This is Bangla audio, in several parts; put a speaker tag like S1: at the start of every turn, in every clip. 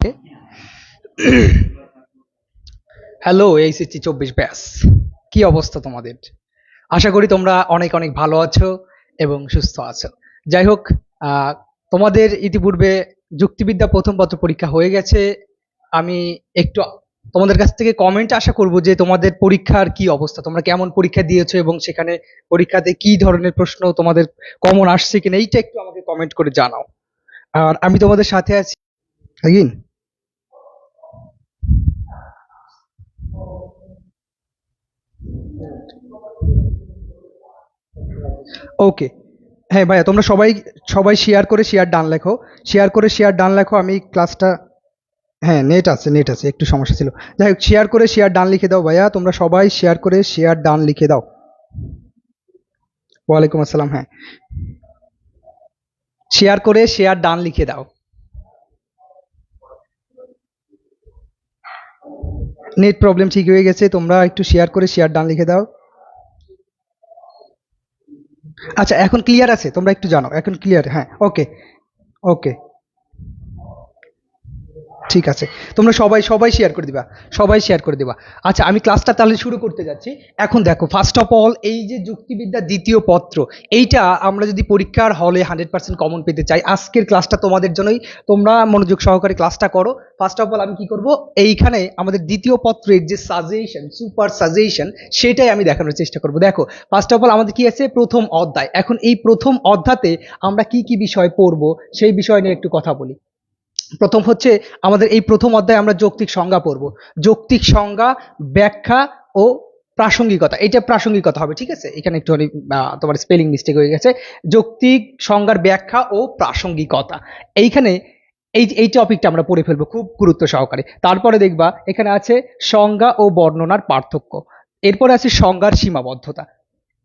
S1: হ্যালো এইচএসসি চব্বিশ ব্যাস। কি অবস্থা তোমাদের? আশা করি তোমরা অনেক অনেক ভালো আছো এবং সুস্থ আছো। যাই হোক তোমাদের ইতিপূর্বে যুক্তিবিদ্যা প্রথম পত্র পরীক্ষা হয়ে গেছে। আমি একটু তোমাদের কাছ থেকে কমেন্ট আশা করব যে তোমাদের পরীক্ষার কি অবস্থা, তোমরা কেমন পরীক্ষা দিয়েছ এবং সেখানে পরীক্ষাতে কি ধরনের প্রশ্ন তোমাদের কমন আসছে কিনা, এইটা একটু আমাকে কমেন্ট করে জানাও। আর আমি তোমাদের সাথে আছি ওকে হ্যাঁ ভাইয়া, তোমরা সবাই সবাই শেয়ার করে শেয়ার ডান লেখো। শেয়ার করে শেয়ার ডান লেখো, আমি ক্লাসটা হ্যাঁ নেট আছে নেট আছে, একটু সমস্যা ছিল। যাই হোক শেয়ার করে শেয়ার ডান লিখে দাও ভাইয়া, তোমরা সবাই শেয়ার করে শেয়ার ডান লিখে দাও। ওয়ালাইকুম আসসালাম হ্যাঁ। শেয়ার করে শেয়ার ডান লিখে দাও। নেট প্রবলেম ঠিক হয়ে গেছে, তোমরা একটু শেয়ার করে শেয়ার ডান লিখে দাও। আচ্ছা এখন ক্লিয়ার আছে? তোমরা একটু জানো এখন ক্লিয়ার হ্যাঁ ওকে ওকে ঠিক আছে। তোমরা সবাই সবাই শেয়ার করে দিবা। সবাই শেয়ার করে দিবা। আচ্ছা আমি ক্লাসটা তাহলে শুরু করতে যাচ্ছি। এখন দেখো ফার্স্ট অফ অল এই যে যুক্তিবিদ্যা দ্বিতীয় পত্র, এইটা আমরা যদি পরীক্ষার হলে হান্ড্রেড পার্সেন্ট কমন পেতে চাই, আজকের ক্লাসটা তোমাদের জন্যই তোমরা মনোযোগ সহকারে ক্লাসটা করো। ফার্স্ট অফ অল আমি কি করব? এইখানে আমাদের দ্বিতীয় পত্রের যে সাজেশন সুপার সাজেশন সেটাই আমি দেখানোর চেষ্টা করব। দেখো ফার্স্ট অফ অল আমাদের কি আছে? প্রথম অধ্যায়। এখন এই প্রথম অধ্যাতে আমরা কি কি বিষয় পড়ব, সেই বিষয় নিয়ে একটু কথা বলি। প্রথম হচ্ছে আমাদের এই প্রথম অধ্যায়ে আমরা যৌক্তিক সংজ্ঞা পড়ব। যৌক্তিক সংজ্ঞা, ব্যাখ্যা ও প্রাসঙ্গিকতা। এটা প্রাসঙ্গিকতা হবে, ঠিক আছে? এখানে একটু তোমার স্পেলিং মিস্টেক হয়ে গেছে। যৌক্তিক সংজ্ঞার ব্যাখ্যা ও প্রাসঙ্গিকতা। এইখানে এই এই টপিকটা আমরা পড়ে ফেলব খুব গুরুত্ব সহকারে। তারপরে দেখবা, এখানে আছে সংজ্ঞা ও বর্ণনার পার্থক্য। এরপরে আছে সংজ্ঞার সীমাবদ্ধতা।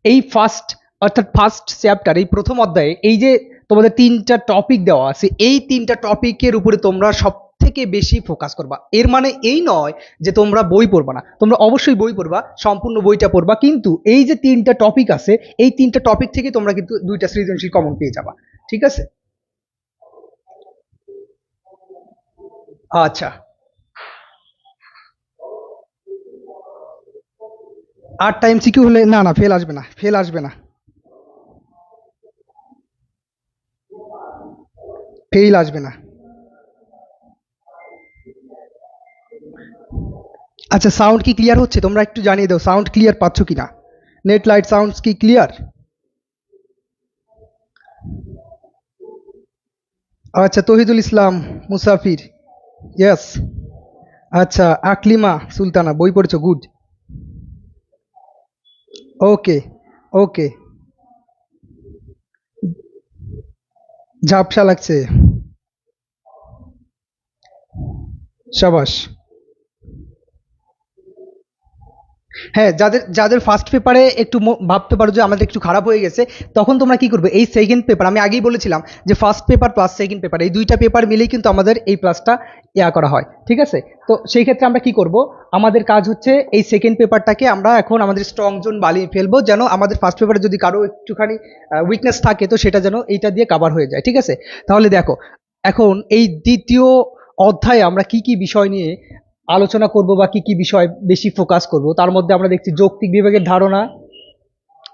S1: এই ফার্স্ট অর্থাৎ ফার্স্ট চ্যাপ্টার এই প্রথম অধ্যায়ে এই যে তোমাদের তিনটা টপিক দেওয়া আছে। এই তিনটা টপিকের উপরে তোমরা সব থেকে বেশি ফোকাস করবা। এর মানে এই নয় যে তোমরা বই পড়বা না। তোমরা অবশ্যই বই পড়বা, সম্পূর্ণ বইটা পড়বা, কিন্তু এই যে তিনটা টপিক আছে, এই তিনটা টপিক থেকে তোমরা কিন্তু দুইটা সৃজনশীল কমন পেয়ে যাবা। ঠিক আছে? আচ্ছা। আর টাইম এমসিকিউ হলে না না ফেল আসবে না ফেল আসবে না। ফেল আসবে না। আচ্ছা সাউন্ড কি ক্লিয়ার হচ্ছে? তোমরা একটু জানিয়ে দাও সাউন্ড ক্লিয়ার পাচ্ছ কি না নেট লাইট সাউন্ডস কি ক্লিয়ার আচ্ছা তহিদুল ইসলাম, মুসাফির ইয়েস আচ্ছা আকলিমা, সুলতানা, বই পড়েছো গুড ওকে ওকে ঝাপসা লাগছে। সাবাস। হ্যাঁ যাদের যাদের ফার্স্ট পেপারে একটু ভাবতে পারো যে আমাদের একটু খারাপ হয়ে গেছে, তখন তোমরা কি করবে? এই সেকেন্ড পেপার আমি আগেই বলেছিলাম যে first paper plus second paper এই দুইটা পেপার মিলেই কিন্তু আমাদের এই প্লাসটা ইয়া করা হয়, ঠিক আছে? তো সেই ক্ষেত্রে আমরা কি করব? আমাদের কাজ হচ্ছে এই সেকেন্ড পেপারটাকে আমরা এখন আমাদের স্ট্রং জোন বালিয়ে ফেলব, যেন আমাদের ফার্স্ট পেপারে যদি কারও একটুখানি উইকনেস থাকে, তো সেটা যেন এইটা দিয়ে কাভার হয়ে যায়, ঠিক আছে? তাহলে দেখো, এখন এই দ্বিতীয় অধ্যায়ে আমরা কি কি বিষয় নিয়ে আলোচনা করব বা কি কি বিষয় বেশি ফোকাস করব, তার মধ্যে আমরা দেখছি যৌক্তিক বিভাগের ধারণা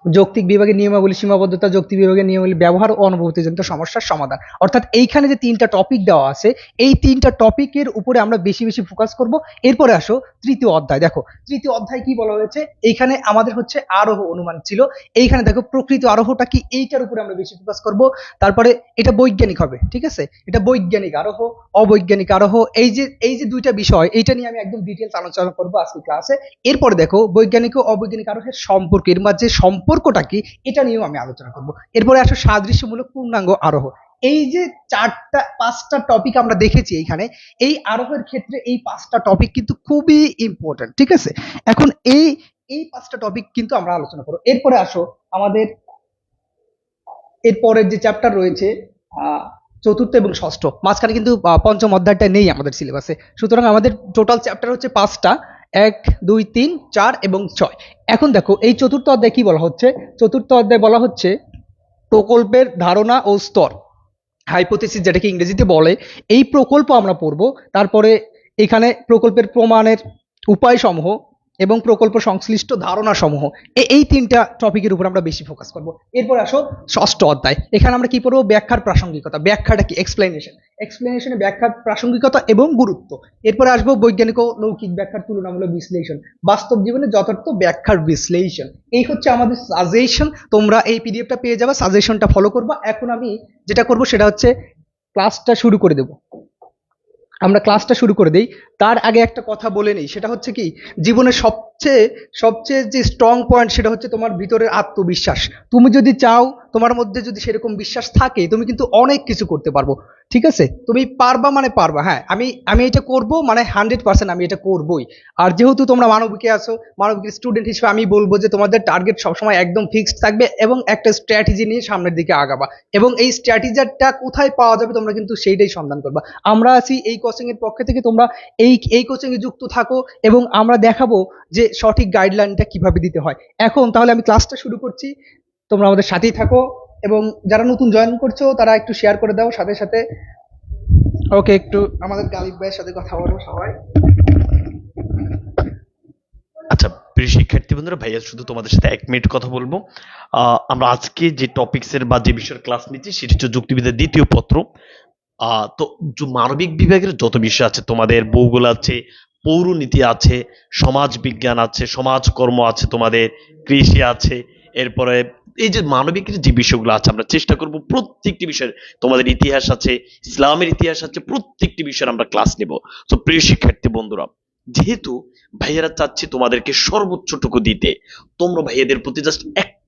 S1: যৌক্তিক বিভাগের নিয়মাবলী, সীমাবদ্ধতা, যৌক্তিক বিভাগের নিয়মাবলী, ব্যবহার ও অনুভূতিজনিত সমস্যার সমাধান। অর্থাৎ এইখানে যে তিনটা টপিক দেওয়া আছে, এই তিনটা টপিকের উপরে আমরা বেশি বেশি ফোকাস করব। এরপরে আসো তৃতীয় অধ্যায়। দেখো, তৃতীয় অধ্যায় কি বলা হয়েছে? এইখানে আমাদের হচ্ছে আরোহ অনুমান ছিল। এইখানে দেখো, প্রকৃত আরোহটা কি? এইটার উপরে আমরা বেশি ফোকাস করব। তারপরে এটা বৈজ্ঞানিক হবে, ঠিক আছে? এটা বৈজ্ঞানিক আরোহ, অবৈজ্ঞানিক আরোহ। এই যে এই যে দুইটা বিষয়, এইটা নিয়ে আমি একদম ডিটেলস আলোচনা করব আজকে ক্লাসে এরপরে দেখো, বৈজ্ঞানিক ও অবৈজ্ঞানিক আরোহের সম্পর্ক, এর মাঝে সম্পর্কটা কি, এটা নিয়েও আমি আলোচনা করব। এরপরে আসো সাদৃশ্যমূলক পূর্ণাঙ্গ আরোহ। এই যে চারটা, পাঁচটা টপিক আমরা দেখেছি এইখানে, এই আরোহের ক্ষেত্রে এই পাঁচটা টপিক কিন্তু খুবই ইম্পর্টেন্ট ঠিক আছে? এখন এই এই পাঁচটা টপিক কিন্তু আমরা আলোচনা করব। এরপরে আসো আমাদের, এরপরের যে চ্যাপ্টার রয়েছে চতুর্থ এবং ষষ্ঠ, মাঝখানে কিন্তু পঞ্চম অধ্যায়টা নেই আমাদের সিলেবাসে সুতরাং আমাদের টোটাল চ্যাপ্টার হচ্ছে পাঁচটা। এক, দুই, তিন, চার এবং ছয়। এখন দেখো, এই চতুর্থ অধ্যায় কি বলা হচ্ছে? চতুর্থ অধ্যায় বলা হচ্ছে প্রকল্পের ধারণা ও স্তর। হাইপোথেসিস যেটাকে ইংরেজিতে বলে, এই প্রকল্প আমরা পড়ব। তারপরে এখানে প্রকল্পের প্রমাণের উপায়সমূহ এবং প্রকল্প সংশ্লিষ্ট ধারণা সমূহ এই তিনটা টপিকের উপর আমরা বেশি ফোকাস করব। এরপর আসো ষষ্ঠ অধ্যায়। এখানে আমরা কি পড়ব? ব্যাখ্যার প্রাসঙ্গিকতা। ব্যাখ্যাটা কি? এক্সপ্লেনেশন এক্সপ্লেনেশনে ব্যাখ্যার প্রাসঙ্গিকতা এবং গুরুত্ব। এরপরে আসব বৈজ্ঞানিক ও লৌকিক ব্যাখ্যার তুলনামূলক বিশ্লেষণ। বাস্তব জীবনে যথার্থ ব্যাখ্যার বিশ্লেষণ। এই হচ্ছে আমাদের সাজেশন তোমরা এই পিডিএফটা পেয়ে যাবে সাজেশনটা ফলো করবা। এখন আমি যেটা করব, সেটা হচ্ছে ক্লাসটা শুরু করে দেব। আমরা ক্লাসটা শুরু করে দিই। তার আগে একটা কথা বলে নিই, সেটা হচ্ছে কি, জীবনের সবচেয়ে সবচেয়ে যে স্ট্রং পয়েন্ট সেটা হচ্ছে তোমার ভিতরের আত্মবিশ্বাস। তুমি যদি চাও তোমার মধ্যে যদি সেরকম বিশ্বাস থাকে, তুমি কিন্তু অনেক কিছু করতে পারব। ঠিক আছে? তুমি পারবা মানে পারবা হ্যাঁ। আমি আমি এটা করব মানে হান্ড্রেড পার্সেন্ট আমি এটা করবই। আর যেহেতু তোমরা মানবিকে আছো মানবিকের স্টুডেন্ট হিসেবে আমি বলব যে তোমাদের টার্গেট সবসময় একদম ফিক্সড থাকবে এবং একটা স্ট্র্যাটেজি নিয়ে সামনের দিকে আগাবা। এবং এই স্ট্র্যাটেজিটা কোথায় পাওয়া যাবে তোমরা কিন্তু সেইটাই সন্ধান করবা। আমরা আছি এই কোচিং এর পক্ষে থেকে, তোমরা এই এই কোচিং এ যুক্ত থাকো এবং আমরা দেখাবো যে সঠিক গাইডলাইনটা কীভাবে দিতে হয়। এখন তাহলে আমি ক্লাসটা শুরু করছি। তোমরা আমাদের সাথেই থাকো। এবং যারা নতুন জয়েন করছ তারা একটু শেয়ার করে দাও সাথে সাথে ওকে একটু আমাদের গালিব ভাইয়ের সাথে কথা বলো সবাই।
S2: আচ্ছা প্রিয় শিক্ষার্থী বন্ধুরা ভাইয়া শুধু তোমাদের সাথে এক মিনিট কথা বলব। আমরা আজকে যে টপিকস এর বা যে বিষয়ের ক্লাস নিচ্ছি সেটি হচ্ছে যুক্তিবিদ্যার দ্বিতীয় পত্র। তো যে মানবিক বিভাগের যত বিষয় আছে তোমাদের ভূগোল আছে পৌরনীতি আছে সমাজ বিজ্ঞান আছে সমাজকর্ম আছে তোমাদের কৃষি আছে এরপরে এই যে মানবিক যে বিষয়গুলো আছে, আমরা চেষ্টা করব প্রত্যেকটি বিষয়ের, তোমাদের ইতিহাস আছে, ইসলামের ইতিহাস আছে, প্রত্যেকটি বিষয়ের আমরা ক্লাস নেব। তো প্রিয় শিক্ষার্থী বন্ধুরা, যেহেতু ভাইয়েরা চাচ্ছে তোমাদেরকে সর্বোচ্চটুকু দিতে, তোমরা ভাইয়াদের প্রতি জাস্ট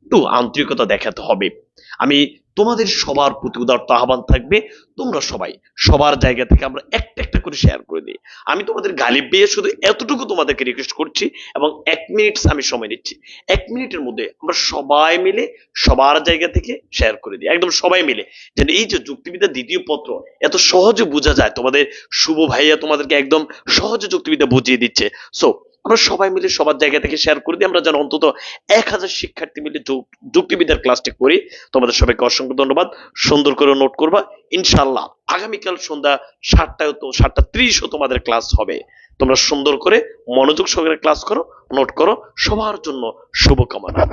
S2: একটু আন্তরিকতা দেখাতে হবে। আমি তোমাদের সবার প্রতি উদারত আহ্বান থাকবে। তোমরা সবাই সবার জায়গা থেকে আমরা একটা একটা করে শেয়ার করে দিই। আমি তোমাদের গালিব পেয়ে শুধু এতটুকু তোমাদেরকে রিকোয়েস্ট করছি এবং এক মিনিট আমি সময় নিচ্ছি। এক মিনিটের মধ্যে আমরা সবাই মিলে সবার জায়গা থেকে শেয়ার করে দিই। একদম সবাই মিলে। যেন এই যে যুক্তিবিদ্যা দ্বিতীয় পত্র এত সহজে বোঝা যায়। তোমাদের শুভ ভাইয়া তোমাদেরকে একদম সহজে যুক্তিবিদ্যা বুঝিয়ে দিচ্ছে। সো আমরা সবাই মিলে সবার জায়গা থেকে শেয়ার করে দিই। আমরা যেন অন্তত এক হাজার শিক্ষার্থী মিলে যুক- যুক্তিবিদ্যার ক্লাসটি করি। তোমাদের সবাইকে অসংখ্য ধন্যবাদ। সুন্দর করে নোট করবা। ইনশাল্লাহ আগামীকাল সন্ধ্যা সাতটায় তো, সাতটা ত্রিশও তোমাদের ক্লাস হবে। তোমরা সুন্দর করে মনোযোগ সহকারে ক্লাস করো নোট করো। সবার জন্য শুভকামনা।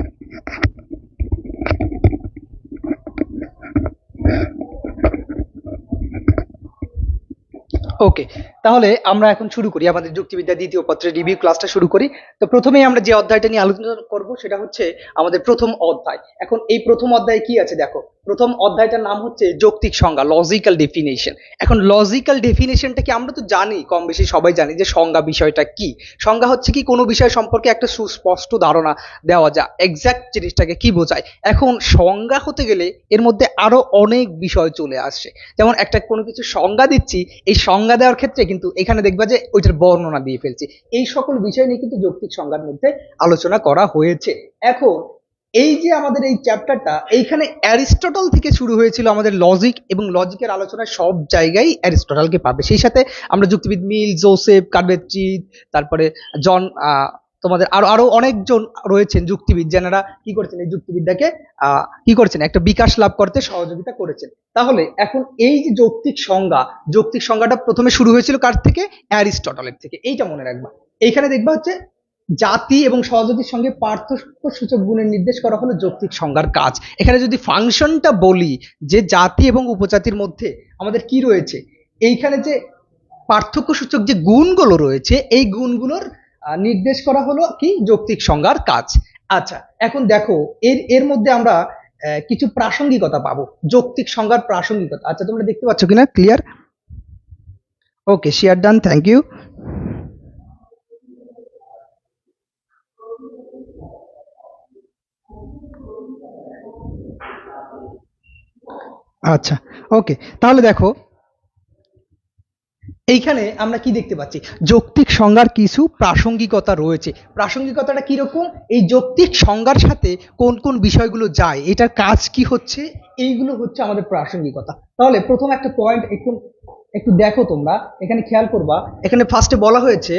S1: ওকে তাহলে আমরা এখন শুরু করি আমাদের যুক্তিবিদ্যা দ্বিতীয় পত্রের রিভিউ ক্লাসটা শুরু করি। তো প্রথমেই আমরা যে অধ্যায়টা নিয়ে আলোচনা করব সেটা হচ্ছে আমাদের প্রথম অধ্যায়। এখন এই প্রথম অধ্যায় কি আছে দেখো? প্রথম অধ্যায়টার নাম হচ্ছে যৌক্তিক সংজ্ঞা লজিক্যাল ডেফিনেশন এখন লজিক্যাল ডেফিনেশনটা কি আমরা তো জানি, কম বেশি সবাই জানি যে সংজ্ঞা বিষয়টা কি। সংজ্ঞা হচ্ছে কি কোনো বিষয় সম্পর্কে একটা সুস্পষ্ট ধারণা দেওয়া যায় এক্স্যাক্ট জিনিসটাকে কি বোঝায়। এখন সংজ্ঞা হতে গেলে এর মধ্যে আরও অনেক বিষয় চলে আসছে। যেমন একটা কোনো কিছু সংজ্ঞা দিচ্ছি, এই সংজ্ঞা দেওয়ার ক্ষেত্রে কিন্তু এখানে দেখবা যে ওইটার বর্ণনা দিয়ে ফেলছি। এই সকল বিষয় নিয়ে কিন্তু যৌক্তিক সংজ্ঞার মধ্যে আলোচনা করা হয়েছে। এখন এই যে আমাদের এই চ্যাপ্টারটা এইখানে অ্যারিস্টটল থেকে শুরু হয়েছিল আমাদের লজিক এবং লজিকের আলোচনায় সব জায়গায় অ্যারিস্টটলকে পাবে। সেই সাথে আমরা যুক্তিবিদ মিল জোসেফ কার্বেচিত তারপরে জন তোমাদের আরও আরও অনেকজন রয়েছেন যুক্তিবিদ যারা কি করছেন, এই যুক্তিবিদ্যাকে কি করেছেন, একটা বিকাশ লাভ করতে সহযোগিতা করেছেন। তাহলে এখন এই যে যৌক্তিক সংজ্ঞা, যৌক্তিক সংজ্ঞাটা প্রথমে শুরু হয়েছিল কার থেকে? অ্যারিস্টটলের থেকে। এইটা মনে রাখবা। এইখানে দেখবা হচ্ছে জাতি এবং সহজাতির সঙ্গে পার্থক্য সূচক গুণের নির্দেশ করা হলো যৌক্তিক সংজ্ঞার কাজ। এখানে যদি ফাংশনটা বলি যে জাতি এবং উপজাতির মধ্যে আমাদের কি রয়েছে, এইখানে যে পার্থক্য সূচক যে গুণগুলো রয়েছে, এই গুণগুলোর নির্দেশ করা হলো কি? যৌক্তিক সংজ্ঞার কাজ। আচ্ছা এখন দেখো, এর এর মধ্যে আমরা কিছু প্রাসঙ্গিকতা পাবো। যৌক্তিক সংজ্ঞার প্রাসঙ্গিকতা। আচ্ছা তোমরা দেখতে পাচ্ছ কিনা? Clear? Okay share done thank you আচ্ছা ওকে তাহলে দেখো, এইখানে আমরা কি দেখতে পাচ্ছি? যৌক্তিক সংজ্ঞার কিছু প্রাসঙ্গিকতা রয়েছে। প্রাসঙ্গিকতাটা কীরকম? এই যৌক্তিক সংজ্ঞার সাথে কোন কোন বিষয়গুলো যায়, এটার কাজ কি হচ্ছে? এইগুলো হচ্ছে আমাদের প্রাসঙ্গিকতা। তাহলে প্রথম একটা পয়েন্ট একটু একটু দেখো তোমরা, এখানে খেয়াল করবা, এখানে ফার্স্টে বলা হয়েছে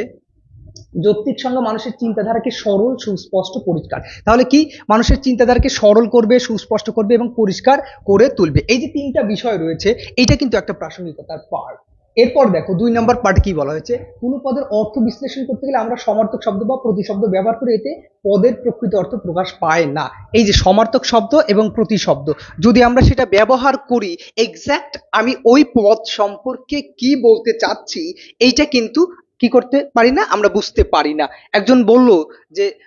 S1: যৌক্তিক সংজ্ঞা মানুষের চিন্তাধারাকে সরল, সুস্পষ্ট, পরিষ্কার। তাহলে কি? মানুষের চিন্তাধারাকে সরল করবে, সুস্পষ্ট করবে এবং পরিষ্কার করে তুলবে। এই যে তিনটা বিষয় রয়েছে এটা কিন্তু একটা প্রাসঙ্গিকতার পার্ট। এরপর দেখো, দুই নম্বর পার্ট কি বলা হয়েছে? কোনো পদের অর্থ বিশ্লেষণ করতে গেলে আমরা সমার্থক শব্দ বা প্রতিশব্দ ব্যবহার করে এতে পদের প্রকৃত অর্থ প্রকাশ পায় না। এই যে সমার্থক শব্দ এবং প্রতিশব্দ, যদি আমরা সেটা ব্যবহার করি এক্স্যাক্ট আমি ওই পদ সম্পর্কে কি বলতে চাচ্ছি, এইটা কিন্তু কি করতে পারি না? আমরা বুঝতে পারি না। একজন বলল যে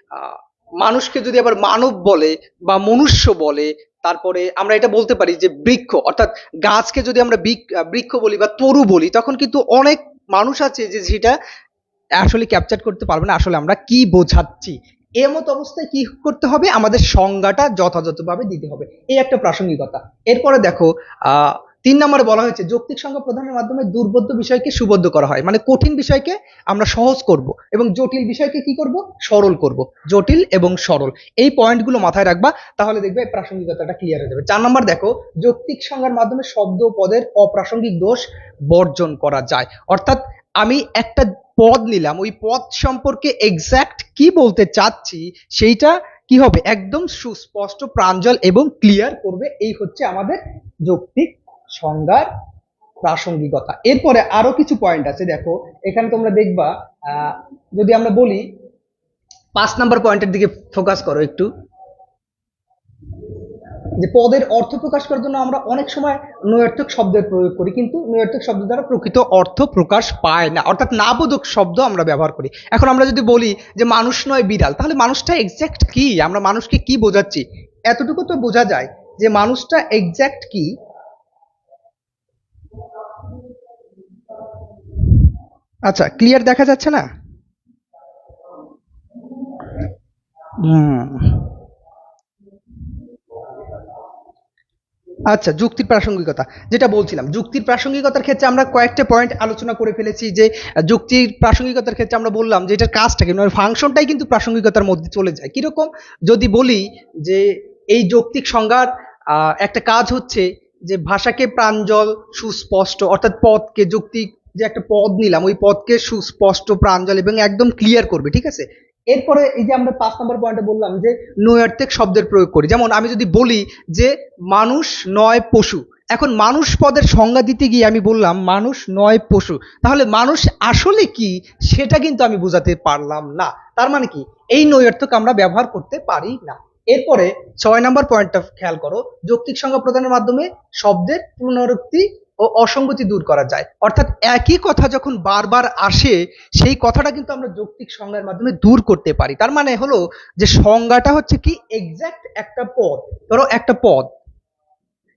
S1: মানুষকে যদি আবার মানব বলে বা মনুষ্য বলে, তারপরে আমরা এটা বলতে পারি যে বৃক্ষ, অর্থাৎ গাছকে যদি আমরা বৃক- বৃক্ষ বলি বা তরু বলি, তখন কিন্তু অনেক মানুষ আছে যে সেটা আসলে ক্যাপচার করতে পারবে না, আসলে আমরা কি বোঝাচ্ছি? এর মতো অবস্থায় কি করতে হবে? আমাদের সংজ্ঞাটা যথাযথভাবে দিতে হবে। এই একটা প্রাসঙ্গিকতা। এরপরে দেখো তিন নম্বরে বলা হয়েছে, যৌক্তিক সংজ্ঞা প্রদানের মাধ্যমে দুর্বোধ্য বিষয়কে সুবদ্ধ করা হয়। মানে কঠিন বিষয়কে আমরা সহজ করব এবং জটিল বিষয়কে কি করব? সরল করব। জটিল এবং সরল। এই পয়েন্টগুলো মাথায় রাখবা, তাহলে দেখবে প্রাসঙ্গিকতাটা ক্লিয়ার হয়ে যাবে। চার নম্বর দেখো, যৌক্তিক সংজ্ঞার মাধ্যমে শব্দ পদের অপ্রাসঙ্গিক দোষ বর্জন করা যায়। অর্থাৎ আমি একটা পদ নিলাম, ওই পদ সম্পর্কে এক্স্যাক্ট কি বলতে চাচ্ছি, সেইটা কি হবে? একদম সুস্পষ্ট, প্রাঞ্জল এবং ক্লিয়ার করবে। এই হচ্ছে আমাদের যৌক্তিক সংজ্ঞার প্রাসঙ্গিকতা। এরপরে আরও কিছু পয়েন্ট আছে, দেখো, এখানে তোমরা দেখবা যদি আমরা বলি, পাঁচ নাম্বার পয়েন্টের দিকে ফোকাস করো একটু। যে পদের অর্থ প্রকাশ করার জন্য আমরা অনেক সময় নৈর্থক শব্দের প্রয়োগ করি, কিন্তু নৈর্থক শব্দ দ্বারা প্রকৃত অর্থ প্রকাশ পায় না। অর্থাৎ নাবোধক শব্দ আমরা ব্যবহার করি। এখন আমরা যদি বলি যে মানুষ নয় বিড়াল, তাহলে মানুষটা এক্স্যাক্ট কি? আমরা মানুষকে কি বোঝাচ্ছি? এতটুকু তো বোঝা যায় যে মানুষটা এক্স্যাক্ট কি? আচ্ছা ক্লিয়ার দেখা যাচ্ছে না? আচ্ছা যুক্তির প্রাসঙ্গিকতা। যেটা বলছিলাম, যুক্তির প্রাসঙ্গিকতার ক্ষেত্রে আমরা কয়েকটা পয়েন্ট আলোচনা করে ফেলেছি যে যুক্তির প্রাসঙ্গিকতার ক্ষেত্রে আমরা বললাম যে, এটার কাজটাকে মানে ফাংশনটাই কিন্তু প্রাসঙ্গিকতার মধ্যে চলে যায়। কীরকম? যদি বলি যে, এই যৌক্তিক সংজ্ঞার একটা কাজ হচ্ছে যে, ভাষাকে প্রাঞ্জল, সুস্পষ্ট, অর্থাৎ পথকে যৌক্তিক যে একটা পদ নিলাম, ওই পদকে সুস্পষ্ট প্রাঞ্জল এবং একদম ক্লিয়ার করবে, ঠিক আছে? এরপরে এই যে আমরা পাঁচ নম্বর পয়েন্টে বললাম যে নৈয়ার্থিক শব্দের প্রয়োগ করি। যেমন আমি যদি বলি যে মানুষ নয় পশু, এখন মানুষ পদের সংজ্ঞা দিতে গিয়ে আমি বললাম মানুষ নয় পশু, তাহলে মানুষ আসলে কি সেটা কিন্তু আমি বোঝাতে পারলাম না। তার মানে কি? এই নৈয়ার্থক আমরা ব্যবহার করতে পারি না। এরপরে ছয় নম্বর পয়েন্টটা খেয়াল করো, যৌক্তিক সংজ্ঞা প্রদানের মাধ্যমে শব্দের পুনরুক্তি ও অসঙ্গতি দূর করা যায়। অর্থাৎ একই কথা যখন বারবার আসে, সেই কথাটা কিন্তু আমরা যৌক্তিক সংজ্ঞার মাধ্যমে দূর করতে পারি। তার মানে হলো যে সংজ্ঞাটা হচ্ছে কি? এক্সাক্ট একটা পদ। ধরো একটা পদ।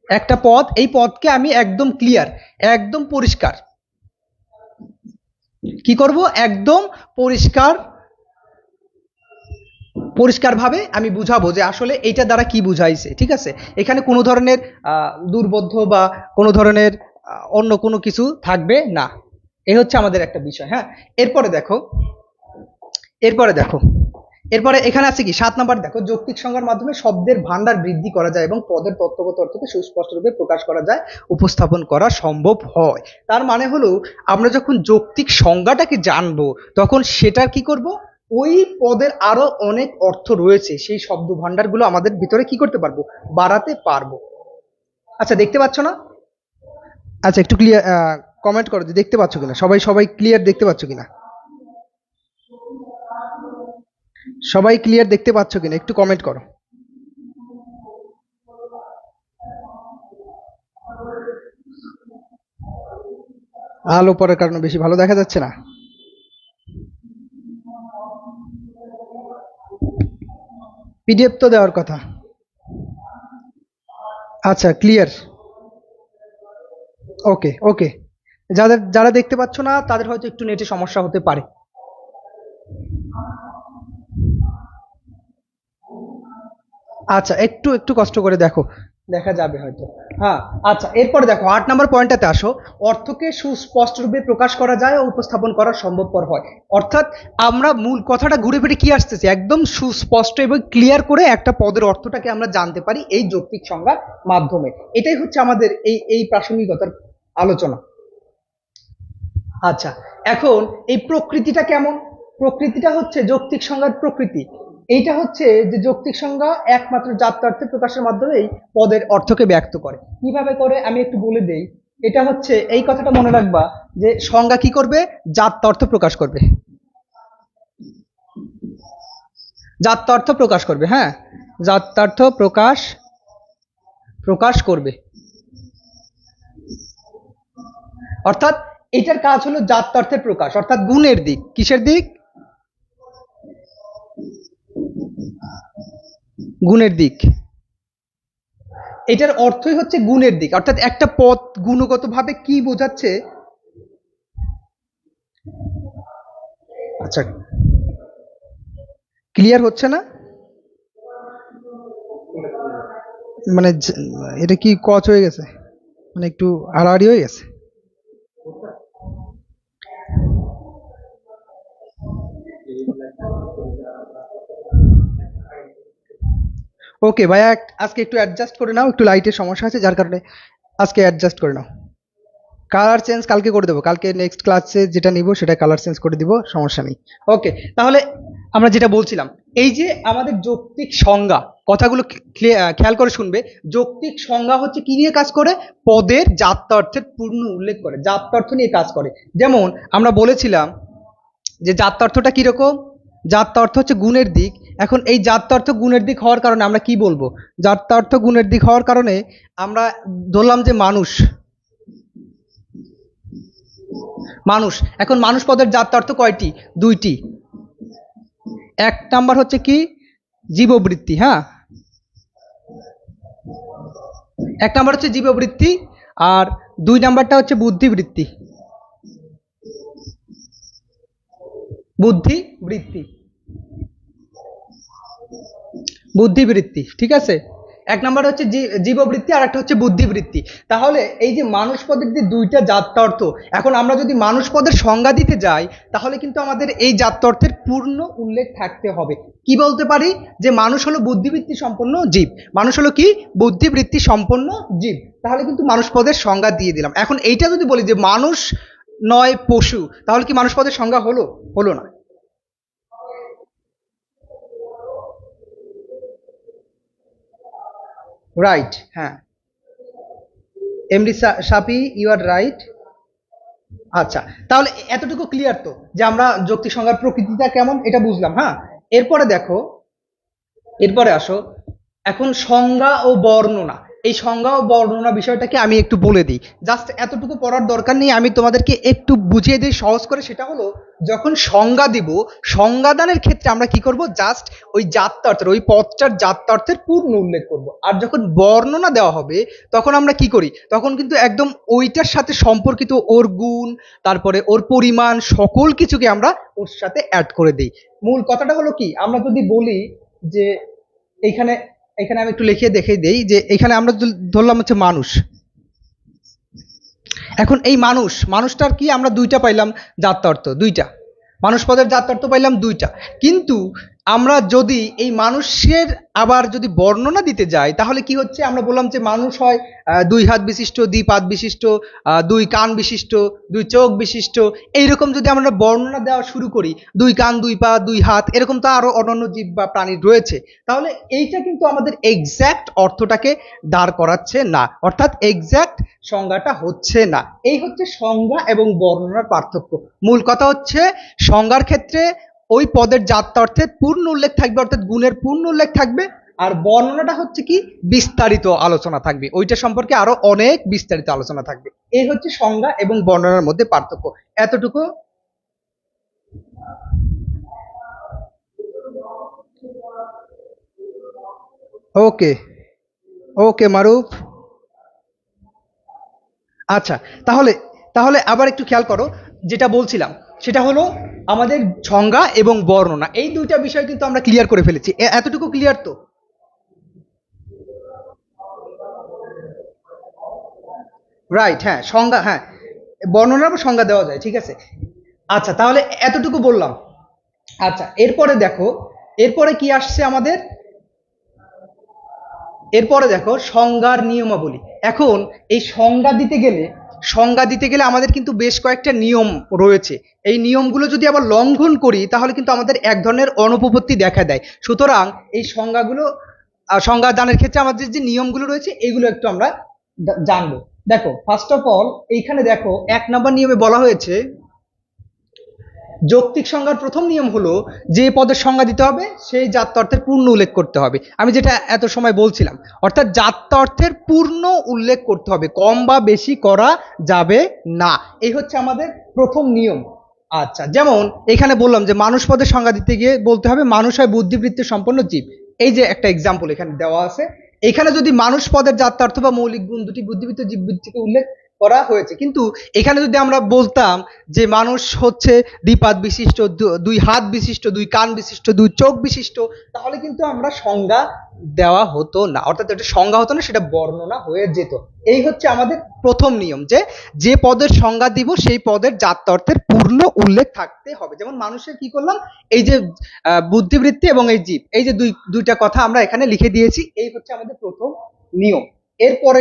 S1: একটা পদ, এই পদকে আমি একদম ক্লিয়ার একদম পরিষ্কার। কি করব? একদম পরিষ্কার, পরিষ্কারভাবে আমি বুঝাবো যে আসলে এইটা দ্বারা কি বুঝাইছে, ঠিক আছে? এখানে কোনো ধরনের দুর্বোধ্য বা কোনো ধরনের অন্য কোনো কিছু থাকবে না। এই হচ্ছে আমাদের একটা বিষয় হ্যাঁ? এরপরে দেখো এরপরে দেখো, এরপরে এখানে আছে কি? সাত নাম্বার দেখো, যৌক্তিক সংজ্ঞার মাধ্যমে শব্দের ভান্ডার বৃদ্ধি করা যায় এবং পদের তত্ত্বগত অর্থকে সুস্পষ্ট রূপে প্রকাশ করা যায়, উপস্থাপন করা সম্ভব হয়। তার মানে হলো, আমরা যখন যৌক্তিক সংজ্ঞাটাকে জানব, তখন সেটার কি করব? ওই পদের আরও অনেক অর্থ রয়েছে, সেই শব্দ ভান্ডারগুলো আমাদের ভিতরে কি করতে পারব? বাড়াতে পারব। আচ্ছা দেখতে পাচ্ছ না? আচ্ছা একটু ক্লিয়ার কমেন্ট করো, যে দেখতে পাচ্ছ কিনা? সবাই সবাই ক্লিয়ার দেখতে পাচ্ছ কিনা? সবাই ক্লিয়ার দেখতে পাচ্ছ কিনা? একটু কমেন্ট করো। আলো পড়ার কারণে বেশি ভালো দেখা যাচ্ছে না? পিডিএফ তো দেওয়ার কথা। আচ্ছা ক্লিয়ার ওকে ওকে যাদের, যারা দেখতে পাচ্ছ না, তাদের হয়তো একটু নেটে সমস্যা হতে পারে। আচ্ছা একটু একটু কষ্ট করে দেখো। দেখা যাবে হয়তো। হ্যাঁ আচ্ছা এরপরে দেখো, আট নম্বর পয়েন্টটাতে আসো। অর্থকে সুস্পষ্ট রূপে প্রকাশ করা যায় ও উপস্থাপন করা সম্ভবপর হয়। অর্থাৎ আমরা মূল কথাটা ঘুরে ফিরে কি আসতেছে? একদম সুস্পষ্ট এবং ক্লিয়ার করে একটা পদের অর্থটাকে আমরা জানতে পারি এই যৌক্তিক সংজ্ঞার মাধ্যমে। এটাই হচ্ছে আমাদের এই এই প্রাসঙ্গিকতার আলোচনা। আচ্ছা এখন এই প্রকৃতিটা কেমন? প্রকৃতিটা হচ্ছে যৌক্তিক সংজ্ঞার প্রকৃতি। এইটা হচ্ছে যে যৌক্তিক সংজ্ঞা একমাত্র জাত্যার্থে প্রকাশের মাধ্যমেই পদের অর্থকে ব্যক্ত করে। কীভাবে করে? আমি একটু বলে দেই। এটা হচ্ছে, এই কথাটা মনে রাখবা যে সংজ্ঞা কি করবে? জাত্যার্থ প্রকাশ করবে। জাত্যার্থ প্রকাশ করবে হ্যাঁ? জাত্যার্থ প্রকাশ প্রকাশ করবে। অর্থাৎ এটার কাজ হলো জাত্যার্থের প্রকাশ, অর্থাৎ গুণের দিক। কিসের দিক? গুণের দিক। এটার অর্থই হচ্ছে গুণের দিক। অর্থাৎ একটা পদ গুণগতভাবে কি বোঝাচ্ছে? আচ্ছা ক্লিয়ার হচ্ছে না? মানে এটা কি কচ হয়ে গেছে? মানে একটু আড়াআড়ি হয়ে গেছে? ওকে ভাইয়া, আজকে একটু অ্যাডজাস্ট করে নাও, একটু লাইটের সমস্যা আছে, যার কারণে আজকে অ্যাডজাস্ট করে নাও। কালার চেঞ্জ কালকে করে দেবো, কালকে নেক্সট ক্লাসে যেটা নিব সেটা কালার চেঞ্জ করে দিব, সমস্যা নেই। ওকে তাহলে আমরা যেটা বলছিলাম, এই যে আমাদের যৌক্তিক সংজ্ঞা, কথাগুলো খেয়াল করে শুনবে, যৌক্তিক সংজ্ঞা হচ্ছে কি নিয়ে কাজ করে? পদের জাত্যার্থের পূর্ণ উল্লেখ করে জাত্যার্থ নিয়ে কাজ করে। যেমন আমরা বলেছিলাম যে জাত্যার্থটা কীরকম জাত্যার্থ হচ্ছে গুণের দিক এখন এই জাত্যার্থ গুণের দিক হওয়ার কারণে আমরা কি বলব? জাত্যার্থ গুণের দিক হওয়ার কারণে আমরা ধরলাম যে মানুষ। মানুষ। এখন মানুষ পদের জাত্যার্থ কয়টি? দুইটি। এক নাম্বার হচ্ছে কি? জীববৃত্তি হ্যাঁ? এক নাম্বার হচ্ছে জীববৃত্তি আর দুই নাম্বারটা হচ্ছে বুদ্ধিবৃত্তি। বুদ্ধিবৃত্তি। বুদ্ধিবৃত্তি, ঠিক আছে? এক নাম্বার হচ্ছে জীববৃত্তি আর একটা হচ্ছে বুদ্ধিবৃত্তি। তাহলে এই যে মানুষ পদের যে দুইটা জাত্যার্থ এখন আমরা যদি মানুষ পদের সংজ্ঞা দিতে যাই, তাহলে কিন্তু আমাদের এই জাত্যার্থের পূর্ণ উল্লেখ থাকতে হবে। কি বলতে পারি? যে মানুষ হলো বুদ্ধিবৃত্তি সম্পন্ন জীব। মানুষ হলো কি? বুদ্ধিবৃত্তি সম্পন্ন জীব। তাহলে কিন্তু মানুষ পদের সংজ্ঞা দিয়ে দিলাম। এখন এইটা যদি বলি যে মানুষ নয় পশু, তাহলে কি মানুষ পদের সংজ্ঞা হলো? হলো না। রাইট হ্যাঁ। MD Safi you are right আচ্ছা তাহলে এতটুকু ক্লিয়ার তো, যে আমরা যৌক্তিক সংজ্ঞার প্রকৃতিটা কেমন, এটা বুঝলাম হ্যাঁ। এরপরে দেখো, এরপরে আসো। এখন সংজ্ঞা ও বর্ণনা, এই সংজ্ঞা ও বর্ণনা বিষয়টাকে আমি একটু বলে দিই। জাস্ট এতটুকু পড়ার দরকার নেই, আমি তোমাদেরকে একটু বুঝিয়ে দিই সহজ করে, সেটা হলো যখন সংজ্ঞা দিব, সংজ্ঞাদানের ক্ষেত্রে আমরা কি করব? জাস্ট ওই জাত্যার্থের ওই পদটার জাত্যার্থের পূর্ণ উল্লেখ করব। আর যখন বর্ণনা দেওয়া হবে, তখন আমরা কি করি? তখন কিন্তু একদম ওইটার সাথে সম্পর্কিত ওর গুণ, তারপরে ওর পরিমাণ, সকল কিছুকে আমরা ওর সাথে অ্যাড করে দিই। মূল কথাটা হলো কি? আমরা যদি বলি যে এইখানে এখানে আমি একটু লিখে দেখে দেই যে, এখানে আমরা ধরলাম হচ্ছে মানুষ। এখন এই মানুষ, মানুষটার কি আমরা দুইটা পাইলাম জাত্যার্থ দুইটা। মানুষ পদের জাত্যার্থ পাইলাম দুইটা। কিন্তু আমরা যদি এই মানুষের আবার যদি বর্ণনা দিতে যাই, তাহলে কি হচ্ছে? আমরা বললাম যে মানুষ হয় দুই হাত বিশিষ্ট, দুই পাত বিশিষ্ট দুই কান বিশিষ্ট, দুই চোখ বিশিষ্ট। এইরকম যদি আমরা বর্ণনা দেওয়া শুরু করি, দুই কান, দুই পা, দুই হাত, এরকম তো আরও অন্যান্য জীব বা প্রাণী রয়েছে। তাহলে এইটা কিন্তু আমাদের এক্স্যাক্ট অর্থটাকে দাঁড় করাচ্ছে না। অর্থাৎ এক্স্যাক্ট সংজ্ঞাটা হচ্ছে না। এই হচ্ছে সংজ্ঞা এবং বর্ণনার পার্থক্য। মূল কথা হচ্ছে, সংজ্ঞার ক্ষেত্রে ওই পদের যাত্রা অর্থে পূর্ণ উল্লেখ থাকবে, অর্থাৎ গুণের পূর্ণ উল্লেখ থাকবে। আর বর্ণনাটা হচ্ছে কি? বিস্তারিত আলোচনা থাকবে। ওইটা সম্পর্কে আরও অনেক বিস্তারিত আলোচনা থাকবে। এই হচ্ছে সংজ্ঞা এবং বর্ণনার মধ্যে পার্থক্য। এতটুকু। ওকে। ওকে, মারুফ। আচ্ছা তাহলে তাহলে আবার একটু খেয়াল করো, যেটা বলছিলাম। সেটা হলো আমাদের সংজ্ঞা এবং বর্ণনা। এই দুইটা বিষয় কিন্তু আমরা ক্লিয়ার করে ফেলেছি। এতটুকু ক্লিয়ার তো? রাইট হ্যাঁ সংজ্ঞা হ্যাঁ। বর্ণনা বা সংজ্ঞা দেওয়া যায়, ঠিক আছে? আচ্ছা তাহলে এতটুকু বললাম। আচ্ছা এরপরে দেখো, এরপরে কি আসছে আমাদের? এরপরে দেখো, সংজ্ঞার নিয়মাবলী। এখন এই সংজ্ঞা দিতে গেলে সংজ্ঞা দিতে গেলে আমাদের কিন্তু বেশ কয়েকটা নিয়ম রয়েছে। এই নিয়মগুলো যদি আবার লঙ্ঘন করি, তাহলে কিন্তু আমাদের এক ধরনের অনুপপত্তি দেখা দেয়। সুতরাং এই সংজ্ঞাগুলো সংজ্ঞা দানের ক্ষেত্রে আমাদের যে নিয়মগুলো রয়েছে, এগুলো একটু আমরা জানব। দেখো ফার্স্ট অফ অল এইখানে দেখো, এক নম্বর নিয়মে বলা হয়েছে যৌক্তিক সংজ্ঞার প্রথম নিয়ম হলো যে পদের সংজ্ঞা দিতে হবে, সেই জাত অর্থের পূর্ণ উল্লেখ করতে হবে। আমি যেটা এত সময় বলছিলাম, অর্থাৎ জাত অর্থের পূর্ণ উল্লেখ করতে হবে, কম বা বেশি করা যাবে না। এই হচ্ছে আমাদের প্রথম নিয়ম। আচ্ছা যেমন এখানে বললাম যে মানুষ পদের সংজ্ঞা দিতে গিয়ে বলতে হবে, মানুষ হয় বুদ্ধিবৃত্তি সম্পন্ন জীব। এই যে একটা এক্সাম্পল এখানে দেওয়া আছে। এখানে যদি মানুষ পদের জাত্যার্থ বা মৌলিক গুণ দুটি বুদ্ধিবৃত্ত জীববৃত্তিকে উল্লেখ করা হয়েছে। কিন্তু এখানে যদি আমরা বলতাম যে মানুষ হচ্ছে দ্বিপাদ বিশিষ্ট দুই হাত বিশিষ্ট, দুই কান বিশিষ্ট, দুই চোখ বিশিষ্ট, তাহলে কিন্তু আমরা সংজ্ঞা দেওয়া হতো না। অর্থাৎ এটা সংজ্ঞা হতো না, সেটা বর্ণনা হয়ে যেত। এই হচ্ছে আমাদের প্রথম নিয়ম যে যে পদের সংজ্ঞা দিব, সেই পদের জাত্যর্থের পূর্ণ উল্লেখ থাকতে হবে। যেমন মানুষের কি করলাম? এই যে বুদ্ধিবৃত্তি এবং এই জীব। এই যে দুই, দুইটা কথা আমরা এখানে লিখে দিয়েছি, এই হচ্ছে আমাদের প্রথম নিয়ম। এরপরে